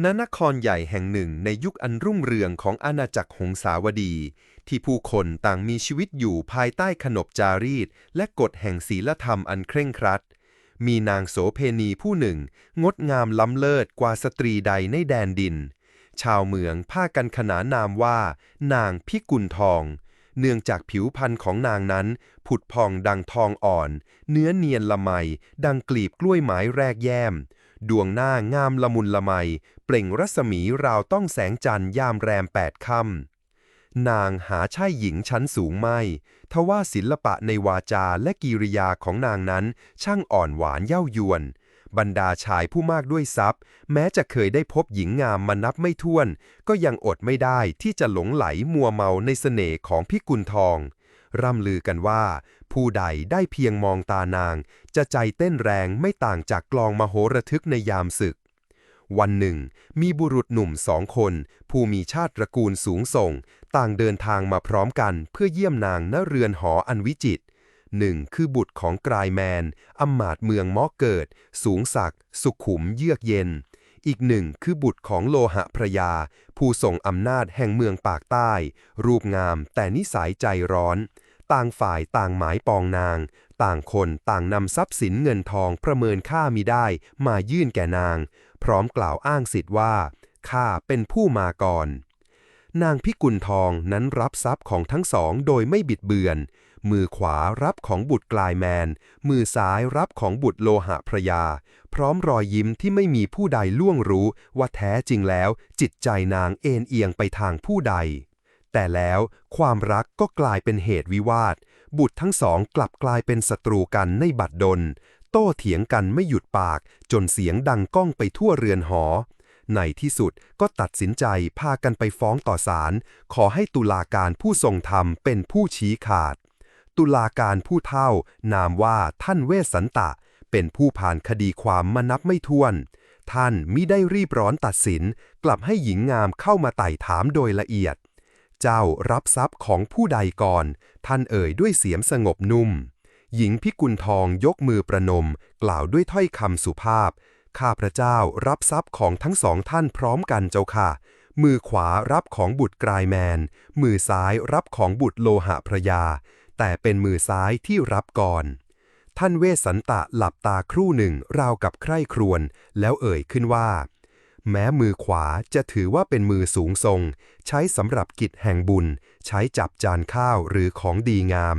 ณนครใหญ่แห่งหนึ่งในยุคอันรุ่งเรืองของอาณาจักรหงสาวดี ที่ผู้คนต่างมีชีวิตอยู่ภายใต้ขนบจารีต และกฎแห่งศีลธรรมอันเคร่งครัด มีนางโสเพณีผู้หนึ่ง งดงามล้ำเลิศกว่าสตรีใดในแดนดิน ชาวเมืองพากันขนานนามว่า นางพิกุลทอง เนื่องจากผิวพรรณของนางนั้น ผุดพองดังทองอ่อน เนื้อเนียนละไม ดังกลีบกล้วยไม้แรกแย้ม ดวงหน้างามละมุนละไม เปล่งรัศมีราวต้องแสงจันทร์ยามแรมแปดค่ำนางหาใช่หญิงชั้นสูงไม่ ทว่าศิลปะในวาจาและกิริยาของนางนั้น ช่างอ่อนหวานเย้ายวน บรรดาชายผู้มากด้วยทรัพย์ แม้จะเคยได้พบหญิงงามมานับไม่ถ้วน ก็ยังอดไม่ได้ที่จะหลงไหลมัวเมาในเสน่ห์ของพิกุลทอง ร่ำลือกันว่า ผู้ใดได้เพียงมองตานาง จะใจเต้นแรงไม่ต่างจากกลองมโหระทึกในยามศึก วันหนึ่ง มีบุรุษหนุ่มสองคน ผู้มีชาติตระกูลสูงส่ง ต่างเดินทางมาพร้อมกันเพื่อเยี่ยมนางณเรือนหออันวิจิตหนึ่งคือบุตรของกรายแมนอำมาตเมืองมอเกิด สูงศักดิ์สุขุมเยือกเย็น อีกหนึ่งคือบุตรของโลหะพระยา ผู้ทรงอำนาจแห่งเมืองปากใต้ รูปงามแต่นิสัยใจร้อน ต่างฝ่ายต่างหมายปองนาง ต่างคนต่างนำทรัพย์สินเงินทองประเมินค่ามิได้มายื่นแก่นาง พร้อมกล่าวอ้างสิทธิ์ว่าข้าเป็นผู้มาก่อน นางพิกุลทองนั้นรับทรัพย์ของทั้งสองโดยไม่บิดเบือน มือขวารับของบุตรกลายแมน มือซ้ายรับของบุตรโลหะพระยา พร้อมรอยยิ้มที่ไม่มีผู้ใดล่วงรู้ว่าแท้จริงแล้ว จิตใจนางเอ็นเอียงไปทางผู้ใด แต่แล้วความรักก็กลายเป็นเหตุวิวาท บุตรทั้งสองกลับกลายเป็นศัตรูกันในบัดดล โต้เถียงกันไม่หยุดปาก จนเสียงดังก้องไปทั่วเรือนหอ ในที่สุดก็ตัดสินใจพากันไปฟ้องต่อศาลขอให้ตุลาการผู้ทรงธรรมเป็นผู้ชี้ขาด ตุลาการผู้เท่า นามว่าท่านเวสสันตะ เป็นผู้ผ่านคดีความมานับไม่ถ้วนท่านมิได้รีบร้อนตัดสิน กลับให้หญิงงามเข้ามาไต่ถามโดยละเอียด เจ้ารับทรัพย์ของผู้ใดก่อน ท่านเอ่ยด้วยเสียงสงบนุ่ม หญิงพิกุลทองยกมือประนม กล่าวด้วยถ้อยคำสุภาพ ข้าพระเจ้ารับทรัพย์ของทั้งสองท่านพร้อมกันเจ้าค่ะ มือขวารับของบุตรกลายแมน มือซ้ายรับของบุตรโลหะพระยา แต่เป็นมือซ้ายที่รับก่อน ท่านเวสสันตะหลับตาครู่หนึ่งราวกับใคร่ครวญแล้วเอ่ยขึ้นว่า แม้มือขวาจะถือว่าเป็นมือสูงทรง ใช้สำหรับกิจแห่งบุญ ใช้จับจานข้าวหรือของดีงาม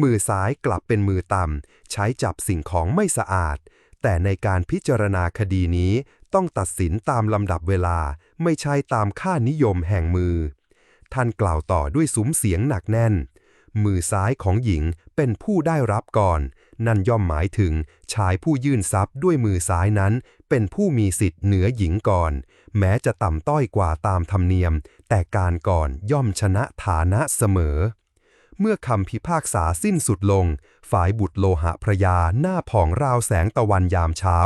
มือซ้ายกลับเป็นมือต่ำ ใช้จับสิ่งของไม่สะอาด แต่ในการพิจารณาคดีนี้ต้องตัดสินตามลำดับเวลา ไม่ใช่ตามค่านิยมแห่งมือ ท่านกล่าวต่อด้วยซุ้มเสียงหนักแน่น มือซ้ายของหญิงเป็นผู้ได้รับก่อน นั่นย่อมหมายถึงชายผู้ยื่นทรัพย์ด้วยมือซ้ายนั้น เป็นผู้มีสิทธิ์เหนือหญิงก่อน แม้จะต่ำต้อยกว่าตามธรรมเนียม แต่การก่อนย่อมชนะฐานะเสมอ เมื่อคำพิพากษาสิ้นสุดลง ฝ่ายบุตรโลหะพระยาหน้าผ่องราวแสงตะวันยามเช้า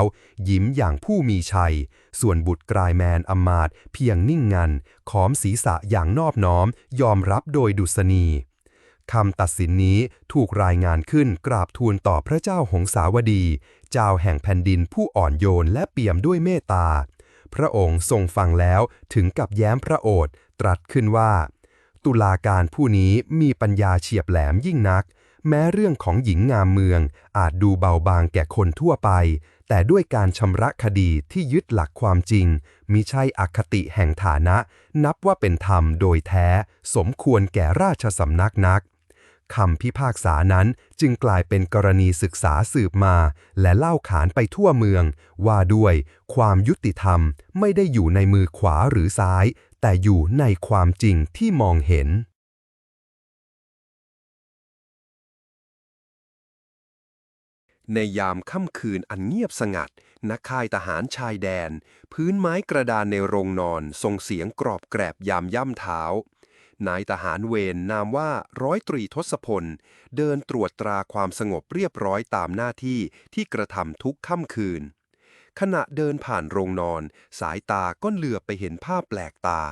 ยิ้มอย่างผู้มีชัย ส่วนบุตรกลายแมนอมาตเพียงนิ่งงันขอมศีรษะอย่างนอบน้อม ยอมรับโดยดุษณี คำตัดสินนี้ถูกรายงานขึ้นกราบทูลต่อพระเจ้าหงสาวดี เจ้าแห่งแผ่นดินผู้อ่อนโยนและเปี่ยมด้วยเมตตา พระองค์ทรงฟังแล้วถึงกับแย้มพระโอษฐ์ตรัสขึ้นว่า ตุลาการผู้นี้มีปัญญาเฉียบแหลมยิ่งนัก แม้เรื่องของหญิงงามเมืองอาจดูเบาบางแก่คนทั่วไป แต่ด้วยการชำระคดีที่ยึดหลักความจริง มิใช่อคติแห่งฐานะ นับว่าเป็นธรรมโดยแท้ สมควรแก่ราชสำนักนัก คำพิพากษานั้นจึงกลายเป็นกรณีศึกษาสืบมา และเล่าขานไปทั่วเมือง ว่าด้วยความยุติธรรมไม่ได้อยู่ในมือขวาหรือซ้าย แต่อยู่ในความจริงที่มองเห็น ในยามค่ำคืนอันเงียบสงัดนักค่ายทหารชายแดน พื้นไม้กระดานในโรงนอนส่งเสียงกรอบแกรบยามย่ำเท้า นายทหารเวรนนามว่าร้อยตรีทศพล เดินตรวจตราความสงบเรียบร้อยตามหน้าที่ที่กระทำทุกค่ำคืน ขณะเดินผ่านโรงนอน สายตาก็เหลือบไปเห็นภาพแปลกตา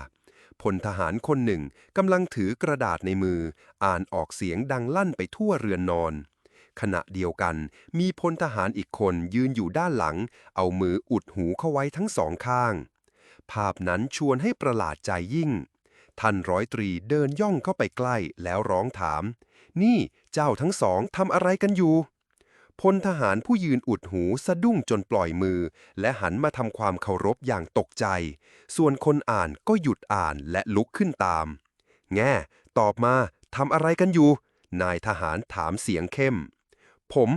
พลทหารคนหนึ่งกำลังถือกระดาษในมือ อ่านออกเสียงดังลั่นไปทั่วเรือนนอน ขณะเดียวกัน มีพลทหารอีกคนยืนอยู่ด้านหลัง เอามืออุดหูเข้าไว้ทั้งสองข้าง ภาพนั้นชวนให้ประหลาดใจยิ่ง ท่านร้อยตรีเดินย่องเข้าไปใกล้แล้วร้องถาม นี่เจ้าทั้งสองทำอะไรกันอยู่ พลทหารผู้ยืนอุดหูสะดุ้งจนปล่อยมือ และหันมาทำความเคารพอย่างตกใจ ส่วนคนอ่านก็หยุดอ่านและลุกขึ้นตาม แง่ ตอบมาทำอะไรกันอยู่ นายทหารถามเสียงเข้ม ผม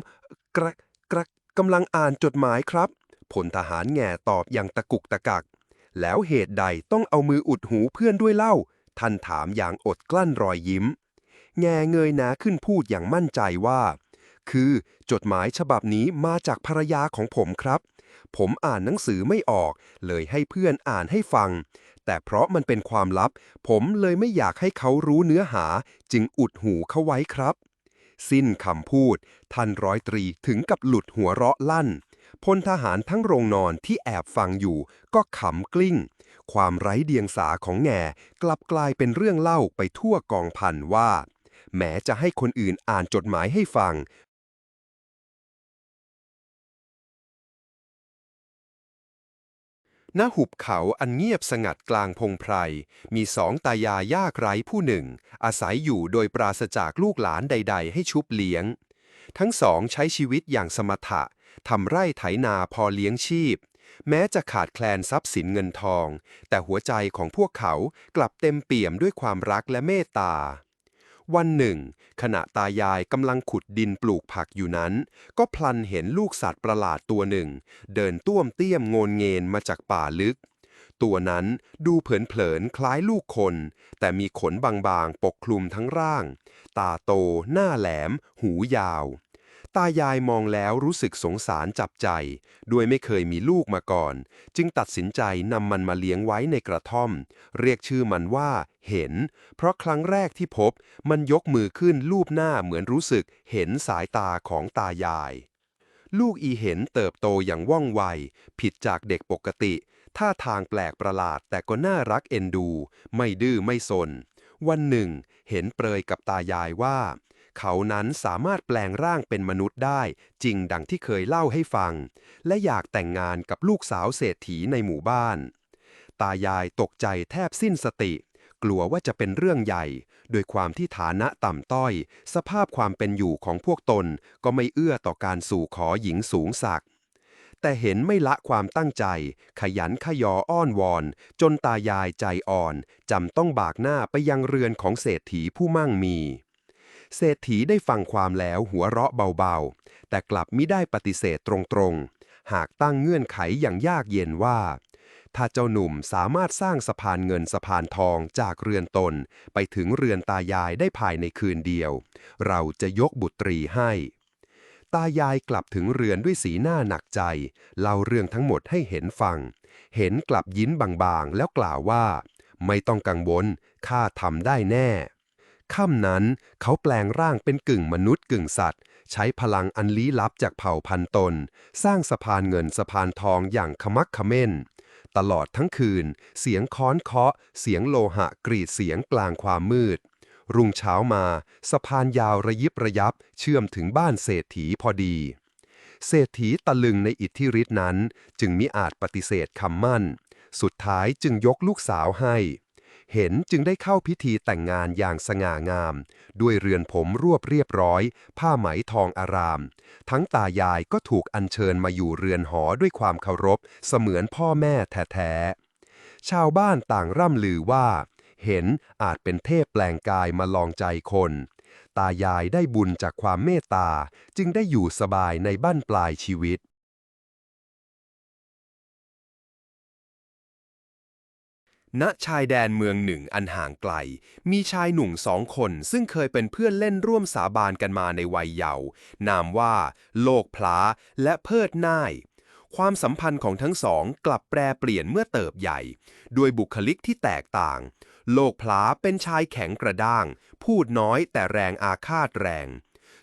กระกระกำลังอ่านจดหมายครับพลทหารแง่ตอบอย่างตะกุกตะกัก แล้วเหตุใดต้องเอามืออุดหูเพื่อนด้วยเล่า ท่านถามอย่างอดกลั้นรอยยิ้ม แง่เงยหนาขึ้นพูดอย่างมั่นใจว่า คือจดหมายฉบับนี้มาจากภรรยาของผมครับ ผมอ่านหนังสือไม่ออก เลยให้เพื่อนอ่านให้ฟัง แต่เพราะมันเป็นความลับ ผมเลยไม่อยากให้เขารู้เนื้อหา จึงอุดหูเขาไว้ครับ สิ้นคำพูด ท่านร้อยตรีถึงกับหลุดหัวเราะลั่น พลทหารทั้งโรงนอนที่แอบฟังอยู่ ก็ขำกลิ้ง ความไร้เดียงสาของแง่กลับกลายเป็นเรื่องเล่าไปทั่วกองพันว่า แม้จะให้คนอื่นอ่านจดหมายให้ฟัง ณหุบเขาอันเงียบสงัดกลางพงไพร มีสองตายายยากไร้ผู้หนึ่ง อาศัยอยู่โดยปราศจากลูกหลานใด ๆ ให้ชุบเลี้ยง ทั้งสองใช้ชีวิตอย่างสมถะ ทำไร่ไถนาพอเลี้ยงชีพ แม้จะขาดแคลนทรัพย์สินเงินทอง แต่หัวใจของพวกเขากลับเต็มเปี่ยมด้วยความรักและเมตตา วันหนึ่ง ขณะตายายกำลังขุดดินปลูกผักอยู่นั้น ก็พลันเห็นลูกสัตว์ประหลาดตัวหนึ่ง เดินต้วมเตี้ยมโงนเงนมาจากป่าลึกตัวนั้นดูเผินๆคล้ายลูกคน แต่มีขนบางๆ ปกคลุมทั้งร่าง ตาโต หน้าแหลม หูยาว ตายายมองแล้วรู้สึกสงสารจับใจ ด้วยไม่เคยมีลูกมาก่อน จึงตัดสินใจนำมันมาเลี้ยงไว้ในกระท่อม เรียกชื่อมันว่าเห็น เพราะครั้งแรกที่พบ มันยกมือขึ้นลูบหน้าเหมือนรู้สึกเห็นสายตาของตายาย ลูกอีเห็นเติบโตอย่างว่องไว ผิดจากเด็กปกติ ท่าทางแปลกประหลาดแต่ก็น่ารักเอ็นดู ไม่ดื้อไม่สน วันหนึ่ง เห็นเปรยกับตายายว่า เขานั้นสามารถแปลงร่างเป็นมนุษย์ได้ จริงดังที่เคยเล่าให้ฟัง และอยากแต่งงานกับลูกสาวเศรษฐีในหมู่บ้าน ตายายตกใจแทบสิ้นสติ กลัวว่าจะเป็นเรื่องใหญ่ โดยความที่ฐานะต่ำต้อย สภาพความเป็นอยู่ของพวกตนก็ไม่เอื้อต่อการสู่ขอหญิงสูงศักแต่เห็นไม่ละความตั้งใจ ขยันขยออ้อนวอน จนตายายใจอ่อน จำต้องบากหน้าไปยังเรือนของเศรษฐีผู้มั่งมี เศรษฐีได้ฟังความแล้วหัวเราะเบาๆ แต่กลับมิได้ปฏิเสธตรงๆ หากตั้งเงื่อนไขอย่างยากเย็นว่า ถ้าเจ้าหนุ่มสามารถสร้างสะพานเงินสะพานทองจากเรือนตน ไปถึงเรือนตายายได้ภายในคืนเดียว เราจะยกบุตรีให้ ตายายกลับถึงเรือนด้วยสีหน้าหนักใจ เล่าเรื่องทั้งหมดให้เห็นฟัง เห็นกลับยิ้นบางๆ แล้วกล่าวว่า ไม่ต้องกังวลข้าทำได้แน่ ค่ำนั้น เขาแปลงร่างเป็นกึ่งมนุษย์กึ่งสัตว์ ใช้พลังอันลี้ลับจากเผ่าพันตน สร้างสะพานเงินสะพานทองอย่างขมักเขม้น ตลอดทั้งคืน เสียงค้อนเคาะ เสียงโลหะกรีดเสียงกลางความมืด รุ่งเช้ามา สะพานยาวระยิบระยับ เชื่อมถึงบ้านเศรษฐีพอดีเศรษฐีตะลึงในอิทธิฤทธินั้น จึงมิอาจปฏิเสธคำมั่น สุดท้ายจึงยกลูกสาวให้ เห็นจึงได้เข้าพิธีแต่งงานอย่างสง่างาม ด้วยเรือนผมรวบเรียบร้อย ผ้าไหมทองอาราม ทั้งตายายก็ถูกอัญเชิญมาอยู่เรือนหอด้วยความเคารพ เสมือนพ่อแม่แท้ๆ ชาวบ้านต่างร่ำลือว่า เห็นอาจเป็นเทพแปลงกายมาลองใจคน ตายายได้บุญจากความเมตตา จึงได้อยู่สบายในบ้านปลายชีวิต ณชายแดนเมืองหนึ่งอันห่างไกล มีชายหนุ่มสองคนซึ่งเคยเป็นเพื่อนเล่นร่วมสาบานกันมาในวัยเยาว์นามว่า โลกพลาและเพิดน่าย ความสัมพันธ์ของทั้งสองกลับแปรเปลี่ยนเมื่อเติบใหญ่ ด้วยบุคลิกที่แตกต่าง โลกพลาเป็นชายแข็งกระด้าง พูดน้อยแต่แรงอาฆาตแรง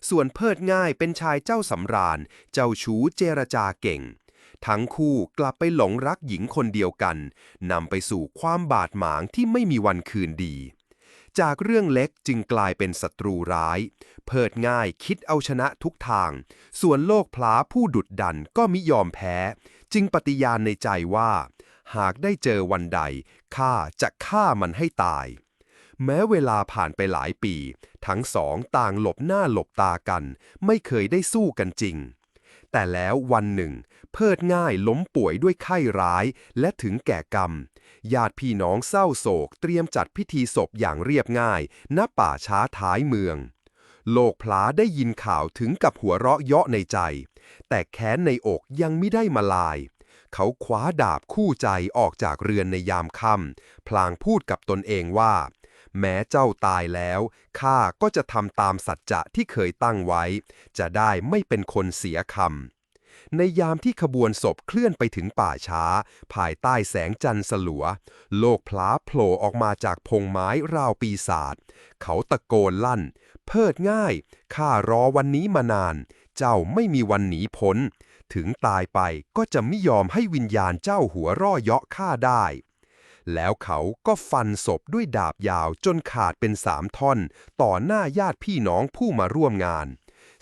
ส่วนเพิดง่ายเป็นชายเจ้าสำราญ เจ้าชู้เจรจาเก่ง ทั้งคู่กลับไปหลงรักหญิงคนเดียวกันนำไปสู่ความบาดหมางที่ไม่มีวันคืนดี จากเรื่องเล็กจึงกลายเป็นศัตรูร้าย เพิดง่ายคิดเอาชนะทุกทาง ส่วนโลกพลาผู้ดุดดันก็มิยอมแพ้ จึงปฏิญาณในใจว่า หากได้เจอวันใดข้าจะฆ่ามันให้ตายแม้เวลาผ่านไปหลายปี ทั้งสองต่างหลบหน้าหลบตากัน ไม่เคยได้สู้กันจริง แต่แล้ววันหนึ่ง เพิดง่ายล้มป่วยด้วยไข้ร้ายและถึงแก่กรรม ญาติพี่น้องเศร้าโศกเตรียมจัดพิธีศพอย่างเรียบง่าย ณป่าช้าท้ายเมือง โลกพลาได้ยินข่าวถึงกับหัวเราะเยาะในใจ แต่แค้นในอกยังไม่ได้มาลาย เขาคว้าดาบคู่ใจออกจากเรือนในยามค่ำพลางพูดกับตนเองว่า แม้เจ้าตายแล้ว ข้าก็จะทำตามสัจจะที่เคยตั้งไว้ จะได้ไม่เป็นคนเสียคำ ในยามที่ขบวนศพเคลื่อนไปถึงป่าช้า ภายใต้แสงจันทร์สลัว โลกพลาโผล่ออกมาจากพงไม้ราวปีศาจ เขาตะโกนลั่น เพิดง่าย ข้ารอวันนี้มานาน เจ้าไม่มีวันหนีพ้น ถึงตายไปก็จะไม่ยอมให้วิญญาณเจ้าหัวร่อเยาะข้าได้ แล้วเขาก็ฟันศพด้วยดาบยาวจนขาดเป็นสามท่อน ต่อหน้าญาติพี่น้องผู้มาร่วมงาน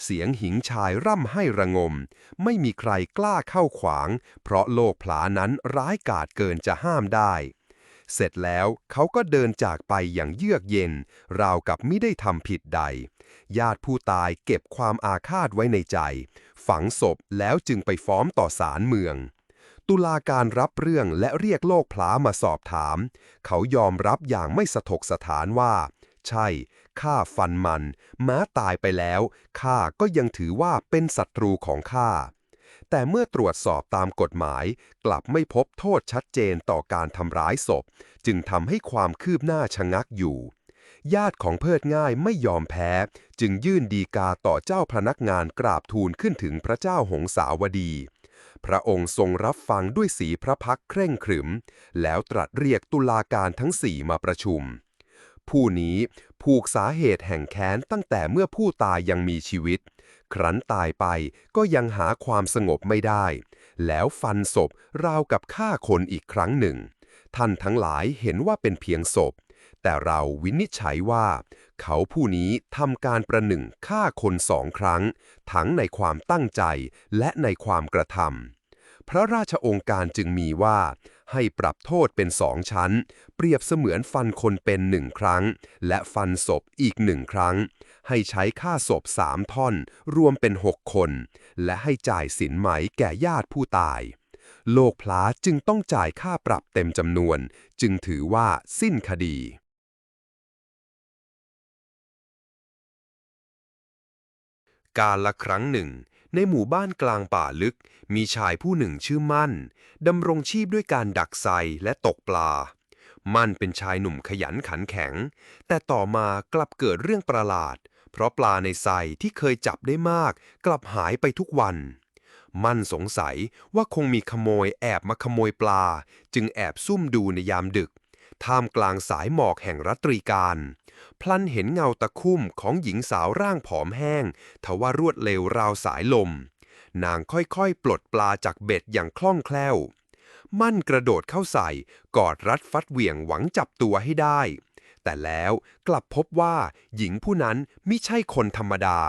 เสียงหิงชายร่ำให้ระงม ไม่มีใครกล้าเข้าขวาง เพราะโลกผลานั้นร้ายกาจเกินจะห้ามได้ เสร็จแล้วเขาก็เดินจากไปอย่างเยือกเย็น ราวกับไม่ได้ทำผิดใด ญาติผู้ตายเก็บความอาฆาตไว้ในใจ ฝังศพแล้วจึงไปฟ้องต่อศาลเมือง ตุลาการรับเรื่องและเรียกโลกพลามาสอบถาม เขายอมรับอย่างไม่สะทกสถานว่า ใช่ ข้าฟันมัน ม้าตายไปแล้ว ข้าก็ยังถือว่าเป็นศัตรูของข้า แต่เมื่อตรวจสอบตามกฎหมาย กลับไม่พบโทษชัดเจนต่อการทำร้ายศพ จึงทำให้ความคืบหน้าชะงักอยู่ญาติของเพิดง่ายไม่ยอมแพ้ จึงยื่นดีกาต่อเจ้าพนักงานกราบทูลขึ้นถึงพระเจ้าหงสาวดี พระองค์ทรงรับฟังด้วยสีพระพักเคร่งขรึม แล้วตรัสเรียกตุลาการทั้งสี่มาประชุม ผู้นี้ผูกสาเหตุแห่งแค้นตั้งแต่เมื่อผู้ตายยังมีชีวิต ครั้นตายไปก็ยังหาความสงบไม่ได้ แล้วฟันศพราวกับฆ่าคนอีกครั้งหนึ่ง ท่านทั้งหลายเห็นว่าเป็นเพียงศพ แต่เราวินิจฉัยว่า เขาผู้นี้ทำการประหนึ่งฆ่าคนสองครั้ง ทั้งในความตั้งใจและในความกระทำพระราชองค์การจึงมีว่า ให้ปรับโทษเป็นสองชั้น เปรียบเสมือนฟันคนเป็นหนึ่งครั้ง และฟันศพอีกหนึ่งครั้ง ให้ใช้ค่าศพสามท่อน รวมเป็นหกคน และให้จ่ายสินไหมแก่ญาติผู้ตายโลกพลาจึงต้องจ่ายค่าปรับเต็มจำนวน จึงถือว่าสิ้นคดี การละครั้งหนึ่ง ในหมู่บ้านกลางป่าลึก มีชายผู้หนึ่งชื่อมั่นดำรงชีพด้วยการดักไซและตกปลา มั่นเป็นชายหนุ่มขยันขันแข็ง แต่ต่อมากลับเกิดเรื่องประหลาด เพราะปลาในไซที่เคยจับได้มาก กลับหายไปทุกวัน มั่นสงสัยว่าคงมีขโมยแอบมาขโมยปลา จึงแอบซุ่มดูในยามดึก ท่ามกลางสายหมอกแห่งรัตรีการ พลันเห็นเงาตะคุ่มของหญิงสาวร่างผอมแห้ง ทว่ารวดเร็วราวสายลม นางค่อยๆ ปลดปลาจากเบ็ดอย่างคล่องแคล่ว มั่นกระโดดเข้าใส่ กอดรัดฟัดเหวี่ยงหวังจับตัวให้ได้ แต่แล้วกลับพบว่าหญิงผู้นั้นไมิใช่คนธรรมดา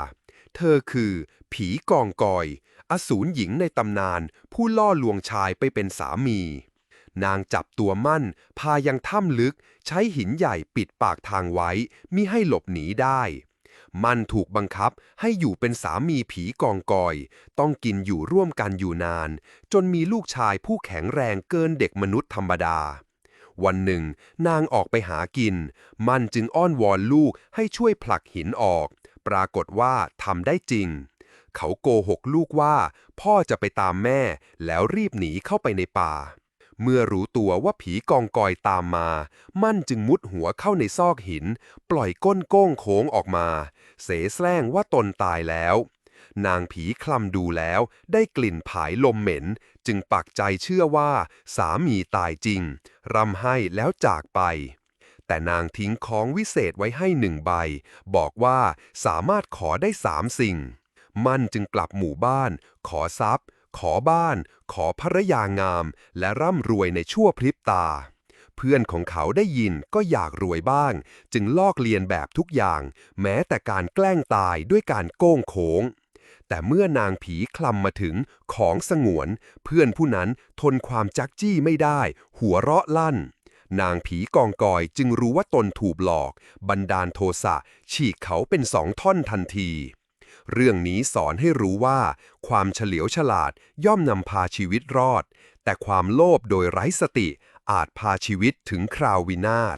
เธอคือ ผีกองกอย อสูรหญิงในตำนาน ผู้ล่อลวงชายไปเป็นสามีนางจับตัวมั่น พายังถ้ำลึก ใช้หินใหญ่ปิดปากทางไว้มิให้หลบหนีได้ มันถูกบังคับให้อยู่เป็นสามีผีกองกอย ต้องกินอยู่ร่วมกันอยู่นาน จนมีลูกชายผู้แข็งแรงเกินเด็กมนุษย์ธรรมดา วันหนึ่ง นางออกไปหากิน มันจึงอ้อนวอนลูกให้ช่วยผลักหินออก ปรากฏว่าทำได้จริงเขาโกหกลูกว่า พ่อจะไปตามแม่แล้วรีบหนีเข้าไปในป่า เมื่อรู้ตัวว่าผีกองกอยตามมา มั่นจึงมุดหัวเข้าในซอกหิน ปล่อยก้นโก้งโค้งออกมา เสแสร้งว่าตนตายแล้ว นางผีคลำดูแล้ว ได้กลิ่นผายลมเหม็น จึงปักใจเชื่อว่า สามีตายจริงรำให้แล้วจากไป แต่นางทิ้งของวิเศษไว้ให้หนึ่งใบ บอกว่าสามารถขอได้สามสิ่ง มั่นจึงกลับหมู่บ้าน ขอทรัพย์ ขอบ้าน ขอภรรยางาม และร่ำรวยในชั่วพริบตา เพื่อนของเขาได้ยินก็อยากรวยบ้าง จึงลอกเลียนแบบทุกอย่าง แม้แต่การแกล้งตายด้วยการโก้งโค้ง แต่เมื่อนางผีคลำมาถึงของสงวน เพื่อนผู้นั้นทนความจักจี้ไม่ได้ หัวเราะลั่นนางผีกองกอยจึงรู้ว่าตนถูกหลอก บันดาลโทสะฉีกเขาเป็นสองท่อนทันที เรื่องนี้สอนให้รู้ว่า ความเฉลียวฉลาดย่อมนำพาชีวิตรอด แต่ความโลภโดยไร้สติอาจพาชีวิตถึงคราววินาศ